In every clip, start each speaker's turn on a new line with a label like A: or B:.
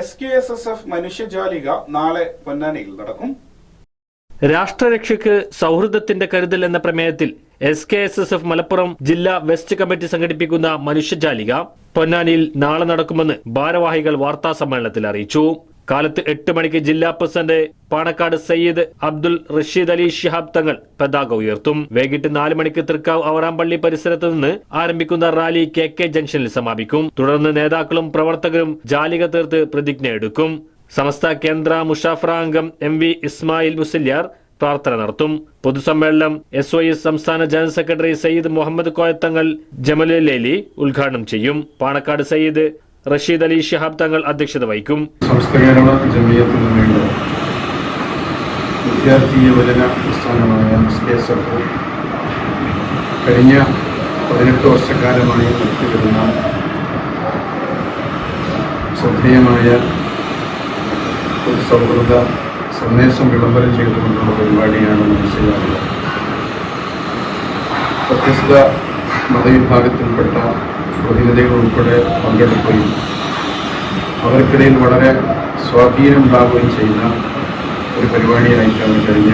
A: S K S S F മനുഷ്യജാലിക നാളെ പൊന്നാനിയിൽ നടക്കും.
B: രാഷ്ട്രരക്ഷയ്ക്ക് സൗഹൃദത്തിന്റെ കരുതൽ എന്ന പ്രമേയത്തിൽ S K S S F Malappuram ജില്ലാ വെസ്റ്റ് കമ്മിറ്റി സംഘടിപ്പിക്കുന്ന മനുഷ്യജാലിക പൊന്നാനിയിൽ നാളെ നടക്കുമെന്ന് ഭാരവാഹികൾ വാർത്താ സമ്മേളനത്തിൽ അറിയിച്ചു. കാലത്ത് എട്ട് മണിക്ക് ജില്ലാ പ്രസിഡന്റ് പാണക്കാട് സയ്യിദ് അബ്ദുൽ റഷീദ് അലി ഷിഹാബ് തങ്ങൾ പതാക ഉയർത്തും. വൈകിട്ട് നാല് മണിക്ക് തൃക്കാവ് അവറാമ്പള്ളി പരിസരത്ത് നിന്ന് ആരംഭിക്കുന്ന റാലി കെ കെ ജംഗ്ഷനിൽ സമാപിക്കും. തുടർന്ന് നേതാക്കളും പ്രവർത്തകരും ജാലിക തീർത്ത് പ്രതിജ്ഞ എടുക്കും. സമസ്ത കേന്ദ്ര മുഷാഫ്ര അംഗം എം വി ഇസ്മായിൽ മുസല്യാർ പ്രാർത്ഥന നടത്തും. പൊതുസമ്മേളനം എസ് ഒ എസ് സംസ്ഥാന ജനറൽ സെക്രട്ടറി സയ്യിദ് മുഹമ്മദ് കോയത്തങ്ങൾ ജമലുലേലി ഉദ്ഘാടനം ചെയ്യും. പാണക്കാട് സയ്യിദ് റഷീദ് അലി ഷിഹാബ് തങ്ങൾ അധ്യക്ഷത വഹിക്കും.
C: വിദ്യാർത്ഥി യുവജന പ്രസ്ഥാനമായ കെ എസ് എഫ് കഴിഞ്ഞ പതിനെട്ട് വർഷക്കാലമായി നടത്തിവരുന്ന ശ്രദ്ധേയമായ ഒരു സൗഹൃദ സന്ദേശം വിളംബരം ചെയ്തുകൊണ്ടുള്ള പരിപാടിയാണ് മനസ്സിലാകുന്നത് വ്യത്യസ്ത മതവിഭാഗത്തിൽപ്പെട്ട പ്രതിനിധികൾ ഉൾപ്പെടെ പങ്കെടുക്കുകയും അവർക്കിടയിൽ വളരെ സ്വാധീനം ഉണ്ടാവുകയും ചെയ്യുന്ന ഒരു പരിപാടിയായിട്ടാണ് കഴിഞ്ഞ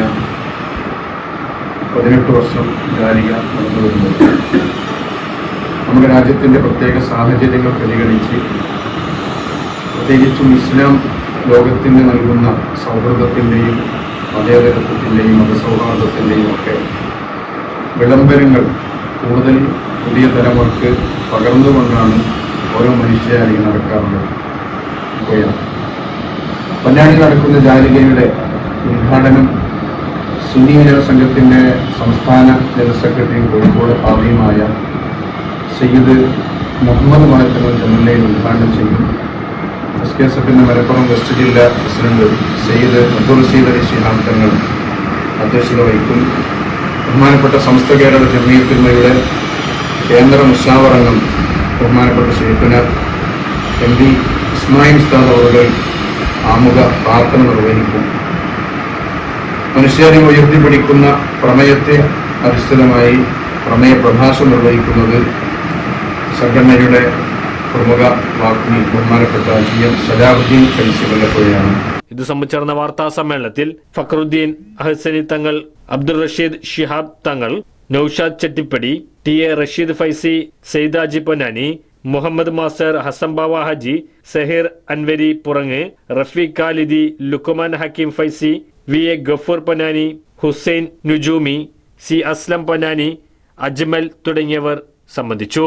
C: പതിനെട്ട് വർഷം ജാലിക നടന്നു വരുന്നത് നമ്മുടെ രാജ്യത്തിന്റെ പ്രത്യേക സാഹചര്യങ്ങൾ പരിഗണിച്ച് പ്രത്യേകിച്ചും ഇസ്ലാം ലോകത്തിന് നൽകുന്ന സൗഹൃദത്തിന്റെയും മതേതരത്വത്തിന്റെയും മതസൗഹാർദ്ദത്തിന്റെയും ഒക്കെ വിളംബരങ്ങൾ കൂടുതൽ പുതിയ തലമുറയ്ക്ക് പകർന്നുകൊണ്ടാണ് ഓരോ മനുഷ്യജാലിക നടക്കാറുള്ളത്. പൊന്നാണി നടക്കുന്ന ജാലികയുടെ ഉദ്ഘാടനം സുന്നി ജനസംഘത്തിന്റെ സംസ്ഥാന ജനറൽ സെക്രട്ടറിയും കോഴിക്കോട് ഭാവിയുമായ സയ്യിദ് മുഹമ്മദ് മഹത്തങ്ങൾ ജമല്ലയിൽ ഉദ്ഘാടനം ചെയ്യും. എസ് കെ എസ് എഫിന്റെ മലപ്പുറം വെസ്റ്റ് ജില്ലാ പ്രസിഡന്റ് സയ്യിദ് അബ്ദുൾ റഷീദ് അലി ശിഹാബ് തങ്ങൾ അധ്യക്ഷത വഹിക്കും. ബഹുമാനപ്പെട്ട സമസ്ത കേരള ജമിയത്തിന്മയുടെ കേന്ദ്ര മുഷാവറംഗം ബഹുമാനപ്പെട്ട ഷെയ്ഖുന എം പി ഇസ്മായിൽ ഉസ്താദ് അവരുടെ ആമുഖ പ്രാർത്ഥന നിർവഹിക്കും. മനുഷ്യരെ ഉയർത്തിപ്പിടിക്കുന്ന പ്രമേയത്തെ അധിഷ്ഠിതമായി പ്രമേയ പ്രഭാഷണം നിർവഹിക്കുന്നത് സംഘടനയുടെ പ്രമുഖ വാഗ്മി ബഹുമാനപ്പെട്ട ജി എം സലാഹുദ്ദീൻ ഫൈസി
B: ഇത് സംബന്ധിച്ച് നടന്ന വാർത്താ സമ്മേളനത്തിൽ ഫക്രുദ്ദീൻ അഹസനി തങ്ങൾ Abdul Rasheed Shihab Thangal Noushad Chettipadi T A Rasheed Faizi Saidaji Ponnani Muhammad master Hasan Bava Haji Saheer Anwari Purang Rafeeq Khalidi Lukman Hakeem Faizi V A Gafoor Ponnani Hussain Nujumi C Aslam Ponnani Ajmal തുടങ്ങിയവർ സംബന്ധിച്ചു.